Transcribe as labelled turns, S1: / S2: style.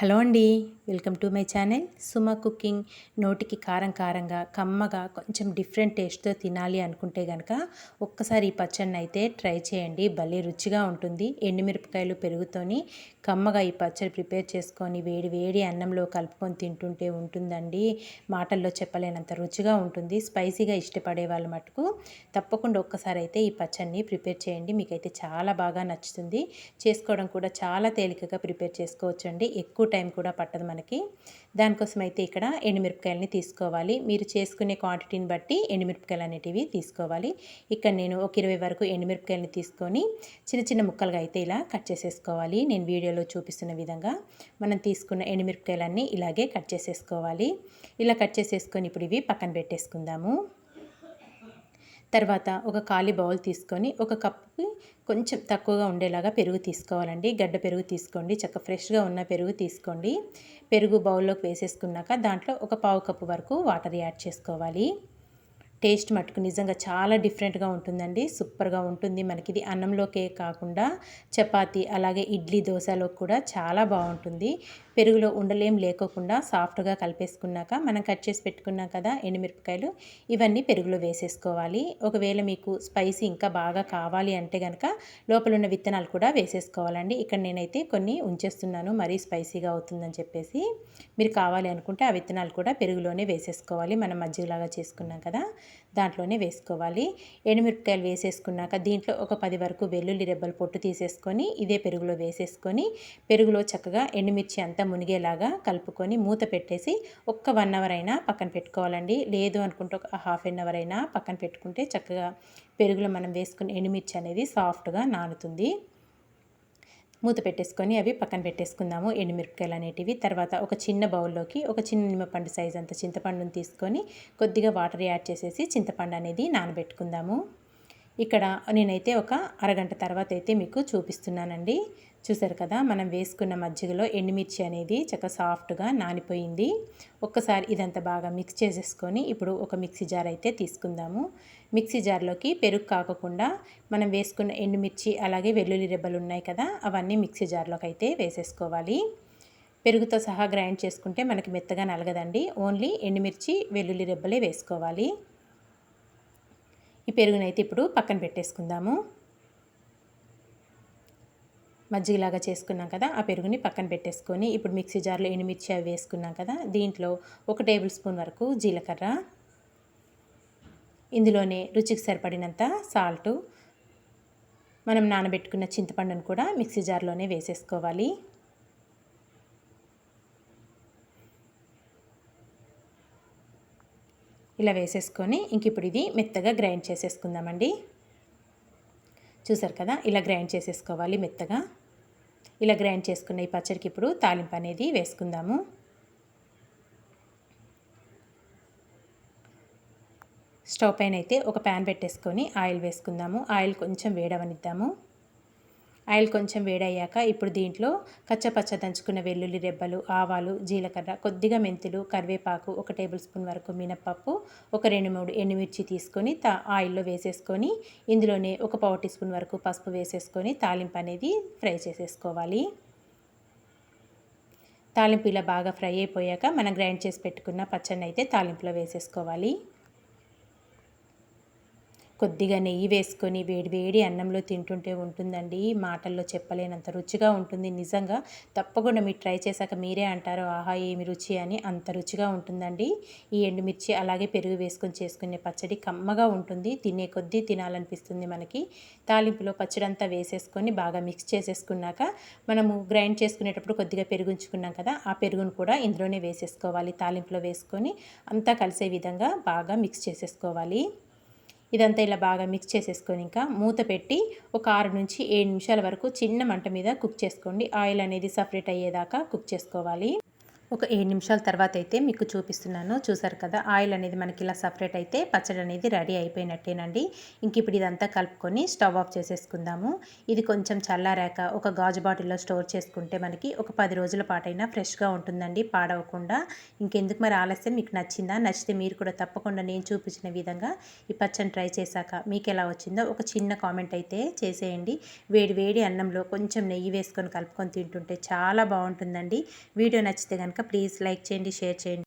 S1: Hello అండి welcome to my channel. Suma cooking నోటికి కారం కారంగా కమ్మగా కొంచెం డిఫరెంట్ టేస్ట్తో తినాలి అనుకుంటే కనుక ఒక్కసారి ఈ పచ్చడిని అయితే ట్రై చేయండి. భలే రుచిగా ఉంటుంది. ఎండుమిరపకాయలు పెరుగుతోని కమ్మగా ఈ పచ్చడి ప్రిపేర్ చేసుకొని వేడి వేడి అన్నంలో కలుపుకొని తింటుంటే ఉంటుందండి. మాటల్లో చెప్పలేనంత రుచిగా ఉంటుంది. స్పైసీగా ఇష్టపడే వాళ్ళ మటుకు తప్పకుండా ఒక్కసారి అయితే ఈ పచ్చడిని ప్రిపేర్ చేయండి. మీకైతే చాలా బాగా నచ్చుతుంది. చేసుకోవడం కూడా చాలా తేలికగా ప్రిపేర్ చేసుకోవచ్చు అండి ఎక్కువ టైం కూడా పట్టదు మనకి. దానికోసం అయితే ఇక్కడ ఎండుమిరపకాయలని తీసుకోవాలి. మీరు చేసుకునే క్వాంటిటీని బట్టి ఎండుమిరపకాయలు అనేటివి తీసుకోవాలి. ఇక్కడ నేను ఒక ఇరవై వరకు ఎండుమిరపకాయలని తీసుకొని చిన్న చిన్న ముక్కలుగా అయితే ఇలా కట్ చేసేసుకోవాలి. నేను వీడియోలో చూపిస్తున్న విధంగా మనం తీసుకున్న ఎండుమిరపకాయలన్నీ ఇలాగే కట్ చేసేసుకోవాలి. ఇలా కట్ చేసేసుకొని ఇప్పుడు ఇవి పక్కన పెట్టేసుకుందాము. తర్వాత ఒక ఖాళీ బౌల్ తీసుకొని ఒక కప్పుకి కొంచెం తక్కువగా ఉండేలాగా పెరుగు తీసుకోవాలండి. గడ్డ పెరుగు తీసుకోండి చక్క ఫ్రెష్గా ఉన్న పెరుగు తీసుకోండి. పెరుగు బౌల్లోకి వేసేసుకున్నాక దాంట్లో ఒక పావు కప్పు వరకు వాటర్ యాడ్ చేసుకోవాలి. టేస్ట్ మటుకు నిజంగా చాలా డిఫరెంట్గా ఉంటుందండి. సూపర్గా ఉంటుంది. మనకి ఇది అన్నంలోకే కాకుండా చపాతి అలాగే ఇడ్లీ దోశలో కూడా చాలా బాగుంటుంది. పెరుగులో ఉండలేం లేకోకుండా సాఫ్ట్గా కలిపేసుకున్నాక మనం కట్ చేసి పెట్టుకున్నాం కదా ఎండుమిరపకాయలు ఇవన్నీ పెరుగులో వేసేసుకోవాలి. ఒకవేళ మీకు స్పైసీ ఇంకా బాగా కావాలి అంటే కనుక లోపల ఉన్న విత్తనాలు కూడా వేసేసుకోవాలండి. ఇక్కడ నేనైతే కొన్ని ఉంచేస్తున్నాను. మరీ స్పైసీగా అవుతుందని చెప్పేసి మీరు కావాలి అనుకుంటే ఆ విత్తనాలు కూడా పెరుగులోనే వేసేసుకోవాలి. మనం మజ్జిగలాగా చేసుకున్నాం కదా. దాంట్లోనే వేసుకోవాలి. ఎండుమిరపకాయలు వేసేసుకున్నాక దీంట్లో ఒక పది వరకు వెల్లుల్లి రెబ్బలు పొట్టు తీసేసుకొని ఇదే పెరుగులో వేసేసుకొని పెరుగులో చక్కగా ఎండుమిర్చి అంతా మునిగేలాగా కలుపుకొని మూత పెట్టేసి ఒక్క వన్ అవర్ అయినా పక్కన పెట్టుకోవాలండి. లేదు అనుకుంటే ఒక హాఫ్ అన్ అవర్ అయినా పక్కన పెట్టుకుంటే చక్కగా పెరుగులో మనం వేసుకుని ఎండుమిర్చి అనేది సాఫ్ట్గా నానుతుంది. మూత పెట్టేసుకొని అవి పక్కన పెట్టేసుకుందాము. ఎండుమిరపకాయలు అనేటివి. తర్వాత ఒక చిన్న బౌల్లోకి ఒక చిన్న నిమ్మపండు సైజ్ అంత చింతపండుని తీసుకొని కొద్దిగా వాటర్ యాడ్ చేసేసి చింతపండు అనేది నానబెట్టుకుందాము. ఇక్కడ నేనైతే ఒక అరగంట తర్వాత అయితే మీకు చూపిస్తున్నానండి. చూసారు కదా మనం వేసుకున్న మజ్జిగలో ఎండుమిర్చి అనేది చక్క సాఫ్ట్గా నానిపోయింది. ఒక్కసారి ఇదంతా బాగా మిక్స్ చేసేసుకొని ఇప్పుడు ఒక మిక్సీ జార్ అయితే తీసుకుందాము. మిక్సీ జార్లోకి పెరుగు కాకుండా మనం వేసుకున్న ఎండుమిర్చి అలాగే వెల్లుల్లి రెబ్బలు ఉన్నాయి కదా అవన్నీ మిక్సీ జార్లోకి అయితే వేసేసుకోవాలి. పెరుగుతో సహా గ్రైండ్ చేసుకుంటే మనకి మెత్తగా నలగదండి. ఓన్లీ ఎండుమిర్చి వెల్లుల్లి రెబ్బలే వేసుకోవాలి. ఈ పెరుగునైతే ఇప్పుడు పక్కన పెట్టేసుకుందాము. మజ్జిగలాగా చేసుకున్నాం కదా ఆ పెరుగుని పక్కన పెట్టేసుకొని ఇప్పుడు మిక్సీ జార్లో ఎండుమిర్చి అవి వేసుకున్నాం కదా దీంట్లో ఒక టేబుల్ స్పూన్ వరకు జీలకర్ర ఇందులోనే రుచికి సరిపడినంత సాల్టు మనం నానబెట్టుకున్న చింతపండును కూడా మిక్సీ జార్లోనే వేసేసుకోవాలి. ఇలా వేసేసుకొని ఇంక ఇప్పుడు ఇది మెత్తగా గ్రైండ్ చేసేసుకుందామండి. చూసారు కదా? ఇలా గ్రైండ్ చేసేసుకోవాలి మెత్తగా. ఇలా గ్రైండ్ చేసుకున్న ఈ పచ్చడికి ఇప్పుడు తాలింపు అనేది వేసుకుందాము. స్టవ్ పైన అయితే ఒక ప్యాన్ పెట్టేసుకొని ఆయిల్ వేసుకుందాము. ఆయిల్ కొంచెం వేడవనిద్దాము. ఆయిల్ కొంచెం వేడయ్యాక ఇప్పుడు దీంట్లో కచ్చపచ్చ దంచుకున్న వెల్లుల్లి రెబ్బలు ఆవాలు జీలకర్ర కొద్దిగా మెంతులు కరివేపాకు ఒక టేబుల్ స్పూన్ వరకు మినప్పప్పు ఒక రెండు మూడు ఎండుమిర్చి తీసుకొని తా ఆయిల్లో వేసేసుకొని ఇందులోనే ఒక పావు టీ స్పూన్ వరకు పసుపు వేసేసుకొని తాలింపు అనేది ఫ్రై చేసేసుకోవాలి. తాలింపు ఇలా బాగా ఫ్రై అయిపోయాక మనం గ్రైండ్ చేసి పెట్టుకున్న పచ్చడిని అయితే తాలింపులో వేసేసుకోవాలి. కొద్దిగా నెయ్యి వేసుకొని వేడి వేడి అన్నంలో తింటుంటే ఉంటుందండి. మాటల్లో చెప్పలేనంత రుచిగా ఉంటుంది. నిజంగా తప్పకుండా మీరు ట్రై చేశాక మీరే అంటారు ఆహా ఏమి రుచి అని అంత రుచిగా ఉంటుందండి. ఈ ఎండుమిర్చి అలాగే పెరుగు వేసుకొని చేసుకునే పచ్చడి కమ్మగా ఉంటుంది. తినే కొద్దీ తినాలనిపిస్తుంది మనకి. తాలింపులో పచ్చడి అంతా వేసేసుకొని బాగా మిక్స్ చేసేసుకున్నాక మనము గ్రైండ్ చేసుకునేటప్పుడు కొద్దిగా పెరుగుంచుకున్నాం కదా ఆ పెరుగును కూడా ఇందులోనే వేసేసుకోవాలి. తాలింపులో వేసుకొని అంతా కలిసే విధంగా బాగా మిక్స్ చేసేసుకోవాలి. ఇదంతా ఇలా బాగా మిక్స్ చేసేసుకొని ఇంకా మూత పెట్టి ఒక ఆరు నుంచి ఏడు నిమిషాల వరకు చిన్న మంట మీద కుక్ చేసుకోండి. ఆయిల్ అనేది సపరేట్ అయ్యేదాకా కుక్ చేసుకోవాలి. ఒక ఏడు నిమిషాల తర్వాత అయితే మీకు చూపిస్తున్నాను. చూసారు కదా ఆయిల్ అనేది మనకి ఇలా సపరేట్ అయితే పచ్చడి అనేది రెడీ అయిపోయినట్టేనండి. ఇంక ఇప్పుడు ఇదంతా కలుపుకొని స్టవ్ ఆఫ్ చేసేసుకుందాము. ఇది కొంచెం చల్లారాక ఒక గాజు బాటిల్లో స్టోర్ చేసుకుంటే మనకి ఒక పది రోజుల పాటైనా ఫ్రెష్గా ఉంటుందండి పాడవకుండా. ఇంకెందుకు మరి ఆలస్యం? మీకు నచ్చిందా? నచ్చితే మీరు కూడా తప్పకుండా నేను చూపించిన విధంగా ఈ పచ్చని ట్రై చేశాక మీకు ఎలా వచ్చిందో ఒక చిన్న కామెంట్ అయితే చేసేయండి. వేడి వేడి అన్నంలో కొంచెం నెయ్యి వేసుకొని కలుపుకొని తింటుంటే చాలా బాగుంటుందండి. వీడియో నచ్చితే కనుక ప్లీజ్ లైక్ చేయండి షేర్ చేయండి